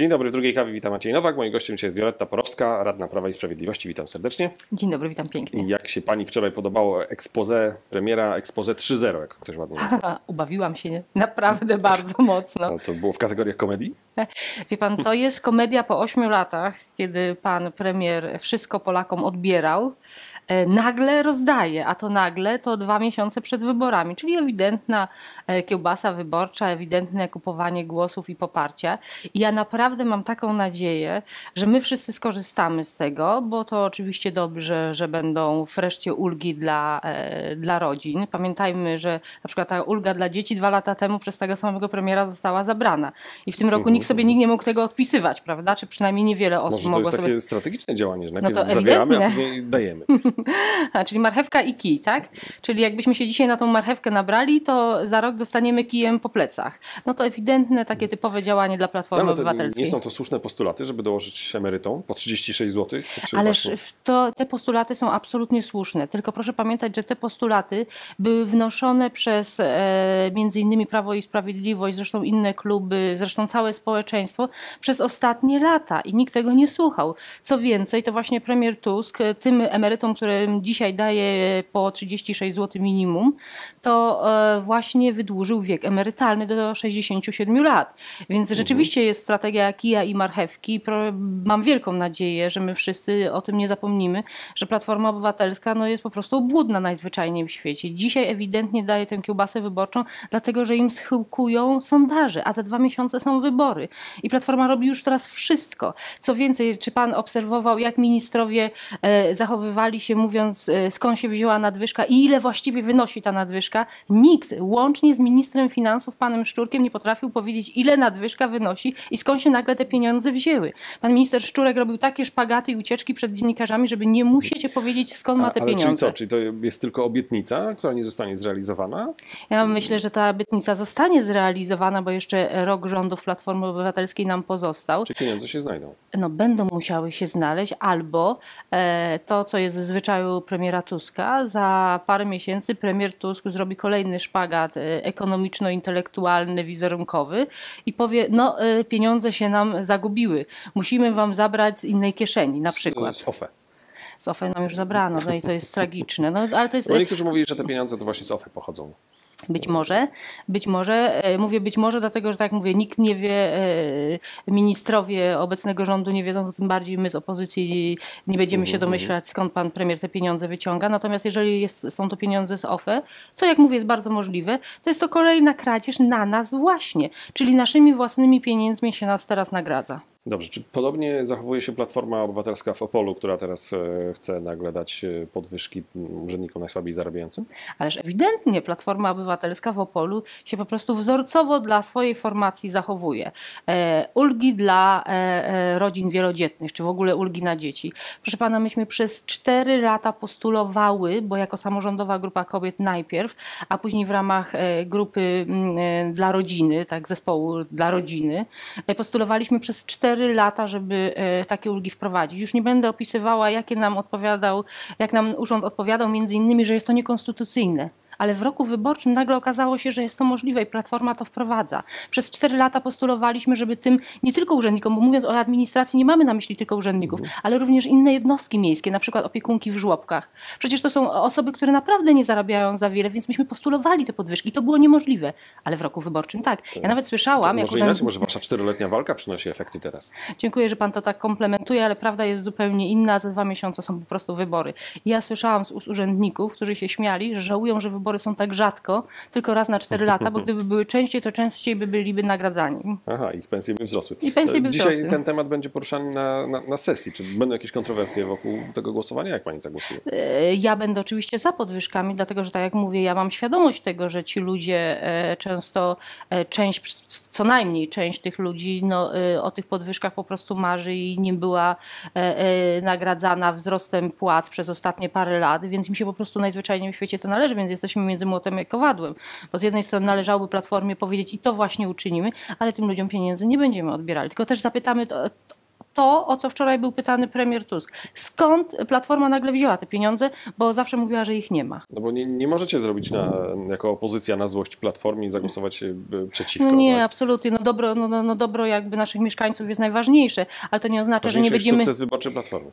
Dzień dobry, w drugiej kawie witam Maciej Nowak. Moim gościem dzisiaj jest Wioletta Porowska, radna Prawa i Sprawiedliwości. Witam serdecznie. Dzień dobry, witam pięknie. jak się Pani wczoraj podobało expose, premiera expose 3.0, jak ktoś ładnie nazywa. Ubawiłam się naprawdę bardzo mocno. No, to było w kategoriach komedii? Wie pan, to jest komedia po ośmiu latach, kiedy pan premier wszystko Polakom odbierał. E, Nagle rozdaje, a to nagle to dwa miesiące przed wyborami, czyli ewidentna e, kiełbasa wyborcza, ewidentne kupowanie głosów i poparcia. I ja naprawdę mam taką nadzieję, że my wszyscy skorzystamy z tego, bo to oczywiście dobrze, że będą wreszcie ulgi dla, e, dla rodzin. Pamiętajmy, że na przykład ta ulga dla dzieci dwa lata temu przez tego samego premiera została zabrana. I w tym roku nikt sobie nikt nie mógł tego odpisywać, prawda? Czy przynajmniej niewiele osób Może to mogło jest sobie takie strategiczne działanie, że najpierw No zabieramy, a później dajemy. A, czyli marchewka i kij, tak? Czyli jakbyśmy się dzisiaj na tą marchewkę nabrali, to za rok dostaniemy kijem po plecach. No to ewidentne takie typowe działanie dla No, Platformy to Obywatelskiej. nie są to słuszne postulaty, żeby dołożyć emerytom po 36 zł? Ależ właśnie- to, te postulaty są absolutnie słuszne. Tylko proszę pamiętać, że te postulaty były wnoszone przez e, między innymi Prawo i Sprawiedliwość, zresztą inne kluby, zresztą całe społeczeństwo przez ostatnie lata i nikt tego nie słuchał. Co więcej, to właśnie premier Tusk tym emerytom, którym dzisiaj daje po 36 zł minimum, to e, właśnie wydłużył wiek emerytalny do 67 lat. Więc rzeczywiście jest strategia kija i marchewki. Mam wielką nadzieję, że my wszyscy o tym nie zapomnimy, że Platforma Obywatelska no, jest po prostu obłudna najzwyczajniej w świecie. Dzisiaj ewidentnie daje tę kiełbasę wyborczą, dlatego że im schyłkują sondaże, a za dwa miesiące są wybory. I Platforma robi już teraz wszystko. Co więcej, czy pan obserwował, jak ministrowie e, zachowywali się, mówiąc e, skąd się wzięła nadwyżka i ile właściwie wynosi ta nadwyżka? Nikt, łącznie z ministrem finansów, panem Szczurkiem, nie potrafił powiedzieć, ile nadwyżka wynosi i skąd się nagle te pieniądze wzięły. Pan minister Szczurek robił takie szpagaty i ucieczki przed dziennikarzami, żeby nie musieć powiedzieć, skąd ma te A- ale pieniądze. Czyli co? Czyli to jest tylko obietnica, która nie zostanie zrealizowana? Ja myślę, że ta obietnica zostanie zrealizowana, bo jeszcze rok rządów Platformy Obywatelskiej nam pozostał. Czy pieniądze się znajdą? no, będą musiały się znaleźć, albo e, to, co jest w zwyczaju premiera Tuska, za parę miesięcy premier Tusk zrobi kolejny szpagat e, ekonomiczno-intelektualny, wizerunkowy i powie, no e, pieniądze się nam zagubiły, musimy wam zabrać z innej kieszeni, na przykład. Z, z OFE. Z OFE nam już zabrano, no i to jest tragiczne. No, ale to jest, No niektórzy mówili, że te pieniądze to właśnie z OFE pochodzą. Być może, być może, e, mówię być może, dlatego że tak jak mówię, nikt nie wie, e, ministrowie obecnego rządu nie wiedzą, to tym bardziej my z opozycji nie będziemy się domyślać, skąd pan premier te pieniądze wyciąga. Natomiast jeżeli jest, są to pieniądze z OFE, co jak mówię jest bardzo możliwe, to jest to kolejna kradzież na nas właśnie, czyli naszymi własnymi pieniędzmi się nas teraz nagradza. Dobrze, czy podobnie zachowuje się Platforma Obywatelska w Opolu, która teraz e, chce nagle dać e, podwyżki urzędnikom najsłabiej zarabiającym? Ależ ewidentnie Platforma Obywatelska w Opolu się po prostu wzorcowo dla swojej formacji zachowuje. E, ulgi dla e, e, rodzin wielodzietnych, czy w ogóle ulgi na dzieci. Proszę pana, myśmy przez cztery lata postulowały, bo jako samorządowa grupa kobiet najpierw, a później w ramach grupy dla rodziny, tak zespołu dla rodziny, postulowaliśmy przez cztery lata, żeby e, takie ulgi wprowadzić. Już nie będę opisywała, jakie nam odpowiadał, jak nam urząd odpowiadał, między innymi, że jest to niekonstytucyjne. Ale w roku wyborczym nagle okazało się, że jest to możliwe i Platforma to wprowadza. Przez cztery lata postulowaliśmy, żeby tym nie tylko urzędnikom, bo mówiąc o administracji nie mamy na myśli tylko urzędników, ale również inne jednostki miejskie, na przykład opiekunki w żłobkach. Przecież to są osoby, które naprawdę nie zarabiają za wiele, więc myśmy postulowali te podwyżki to było niemożliwe. Ale w roku wyborczym tak. Ja nawet słyszałam, jak może inaczej, urzędnik... może wasza czteroletnia walka przynosi efekty teraz. Dziękuję, że pan to tak komplementuje, ale prawda jest zupełnie inna. Za dwa miesiące są po prostu wybory. Ja słyszałam z urzędników, którzy się śmiali, że żałują, że wybory są tak rzadko, tylko raz na cztery lata, bo gdyby były częściej, to częściej by byliby nagradzani. Aha, ich pensje by wzrosły. I pensje by Dzisiaj wzrosły. ten temat będzie poruszany na, na, na sesji. Czy będą jakieś kontrowersje wokół tego głosowania? Jak pani zagłosuje? E, Ja będę oczywiście za podwyżkami, dlatego że tak jak mówię, ja mam świadomość tego, że ci ludzie e, często, e, część, co najmniej część tych ludzi no, e, o tych podwyżkach po prostu marzy i nie była e, e, nagradzana wzrostem płac przez ostatnie parę lat, więc im się po prostu najzwyczajniej w świecie to należy, więc jesteśmy jesteśmy między młotem i kowadłem, bo z jednej strony należałoby Platformie powiedzieć i to właśnie uczynimy, ale tym ludziom pieniędzy nie będziemy odbierali, tylko też zapytamy to, o co wczoraj był pytany premier Tusk. Skąd Platforma nagle wzięła te pieniądze, bo zawsze mówiła, że ich nie ma. No bo nie, nie możecie zrobić na, jako opozycja na złość Platformie i zagłosować e, przeciwko. No nie, tak? absolutnie. No dobro, no, no, no dobro jakby naszych mieszkańców jest najważniejsze, ale to nie oznacza, że nie będziemy... sukces wyborczy Platformy,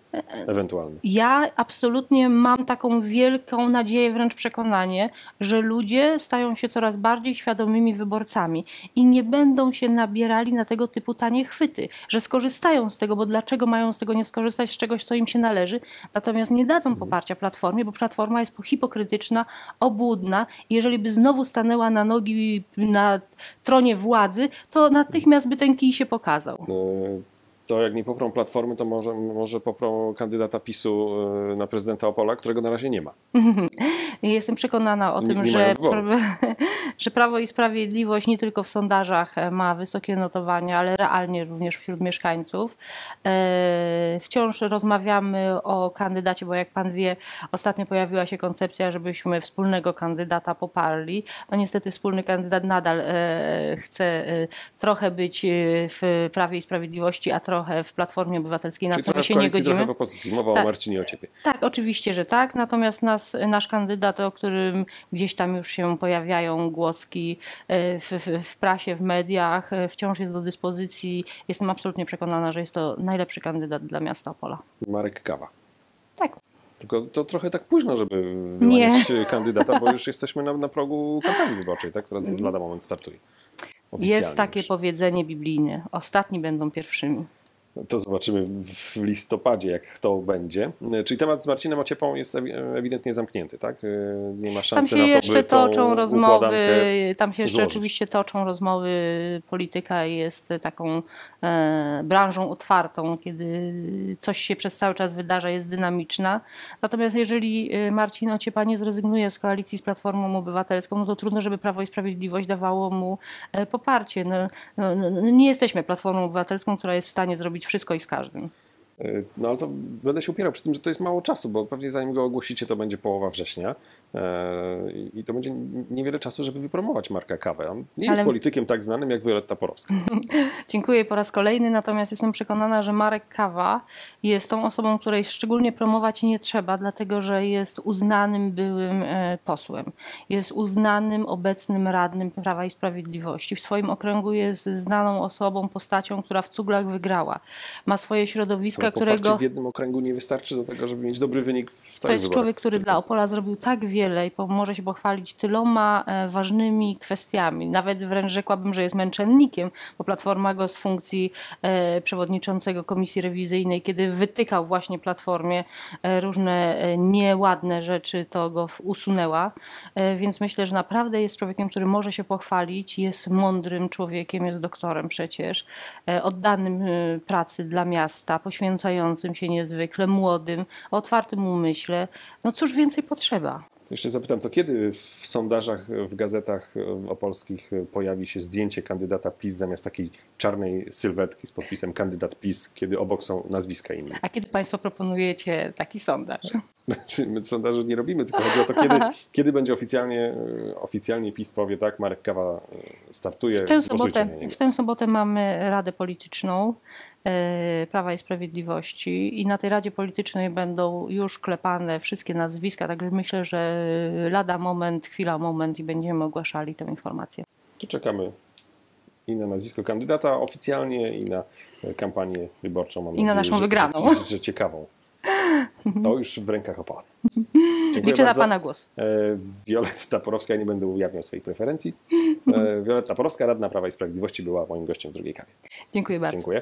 ewentualny. Ja absolutnie mam taką wielką nadzieję, wręcz przekonanie, że ludzie stają się coraz bardziej świadomymi wyborcami i nie będą się nabierali na tego typu tanie chwyty, że skorzystają z tego, bo dlaczego mają z tego nie skorzystać, z czegoś, co im się należy, natomiast nie dadzą poparcia Platformie, bo Platforma jest hipokrytyczna, obłudna i jeżeli by znowu stanęła na nogi na tronie władzy, to natychmiast by ten kij się pokazał. E, To jak nie poprą Platformy, to może, może poprą kandydata PiSu e, na prezydenta Opola, którego na razie nie ma. Jestem przekonana o Nie- tym, nie że, że Prawo i Sprawiedliwość nie tylko w sondażach e, ma wysokie notowania, ale realnie również wśród mieszkańców. E, Wciąż rozmawiamy o kandydacie, bo jak pan wie, ostatnio pojawiła się koncepcja, żebyśmy wspólnego kandydata poparli. No niestety wspólny kandydat nadal chce trochę być w Prawie i Sprawiedliwości, a trochę w Platformie Obywatelskiej, na Czyli co my trochę się nie koalicji, trochę godzimy. w opozycji. Mowa Tak. o Marcinie Ociepie. Tak, oczywiście, że tak. Natomiast nas, nasz kandydat, o którym gdzieś tam już się pojawiają głoski e, w, w, w prasie, w mediach, e, wciąż jest do dyspozycji. Jestem absolutnie przekonana, że jest to najlepszy kandydat dla miasta Opola. Marek Kawa. Tak. Tylko to trochę tak późno, żeby wyłaniać kandydata, bo już jesteśmy na, na progu kampanii wyborczej, tak, która za lada moment startuje. Jest takie już. powiedzenie biblijne. Ostatni będą pierwszymi. To zobaczymy w listopadzie, jak to będzie. Czyli temat z Marcinem Ociepą jest ewi- ewidentnie zamknięty, tak? Nie ma Tam szansy się na to, jeszcze toczą rozmowy, tam się jeszcze złożyć. oczywiście toczą rozmowy. Polityka jest taką e, branżą otwartą, kiedy coś się przez cały czas wydarza, jest dynamiczna. Natomiast jeżeli e, Marcin Ociepa nie zrezygnuje z koalicji z Platformą Obywatelską, no to trudno, żeby Prawo i Sprawiedliwość dawało mu e, poparcie. No, no, no, nie jesteśmy Platformą Obywatelską, która jest w stanie zrobić wszystko i z każdym. No ale to będę się upierał przy tym, że to jest mało czasu, bo pewnie zanim go ogłosicie, to będzie połowa września e, i to będzie niewiele czasu, żeby wypromować Marka Kawę. On nie jest Ale- politykiem tak znanym jak Violetta Porowska. Dziękuję po raz kolejny, natomiast jestem przekonana, że Marek Kawa jest tą osobą, której szczególnie promować nie trzeba, dlatego że jest uznanym byłym e, posłem. Jest uznanym obecnym radnym Prawa i Sprawiedliwości. W swoim okręgu jest znaną osobą, postacią, która w cuglach wygrała. Ma swoje środowiska, Poparcie którego... w jednym okręgu nie wystarczy do tego, żeby mieć dobry wynik w To całych jest wyborach człowiek, który dla. Opola zrobił tak wiele i może się pochwalić tyloma e, ważnymi kwestiami. Nawet wręcz rzekłabym, że jest męczennikiem, bo Platforma go z funkcji e, przewodniczącego komisji rewizyjnej, kiedy wytykał właśnie Platformie e, różne nieładne rzeczy, to go usunęła. Więc myślę, że naprawdę jest człowiekiem, który może się pochwalić, jest mądrym człowiekiem, jest doktorem przecież, oddanym pracy dla miasta, poświęcającym się niezwykle, młodym, o otwartym umyśle. No cóż więcej potrzeba? Jeszcze zapytam, to kiedy w sondażach, w gazetach opolskich pojawi się zdjęcie kandydata PiS zamiast takiej czarnej sylwetki z podpisem kandydat PiS, kiedy obok są nazwiska inne? A kiedy Państwo proponujecie taki sondaż? Znaczy, My sondażu nie robimy, tylko chodzi o to, kiedy, kiedy będzie oficjalnie, oficjalnie PiS powie, tak, Marek Kawa startuje, W tę, sobotę, w tę sobotę mamy Radę Polityczną Prawa i Sprawiedliwości i na tej Radzie Politycznej będą już klepane wszystkie nazwiska, także myślę, że lada moment, chwila moment i będziemy ogłaszali tę informację. To czekamy i na nazwisko kandydata oficjalnie, i na e, kampanię wyborczą. Mam I na nadzieję, naszą że, wygraną. Że, że ciekawą. To już w rękach. Dziękuję Liczę na. Pana głos. E, Wioletta Porowska, ja nie będę ujawniał swoich preferencji. E, Wioletta Porowska, radna Prawa i Sprawiedliwości, była moim gościem w drugiej kawie. Dziękuję bardzo. Dziękuję.